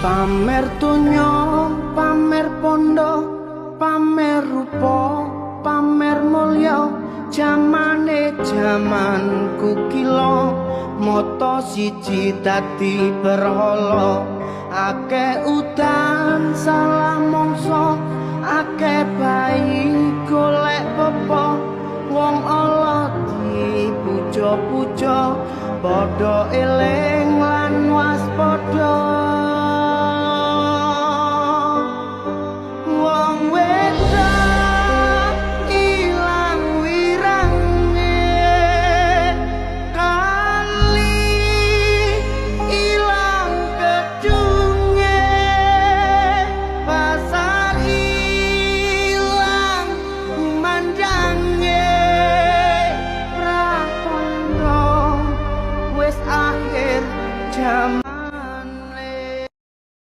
pamer donya pamer pondo pamer rupa pamer mulya. Jamane jaman kukila moto siji dadi berhala. Akeh udan salah mongso akeh bayi golek pepo. Wong ala dipuja-puja padha eling lan waspada time.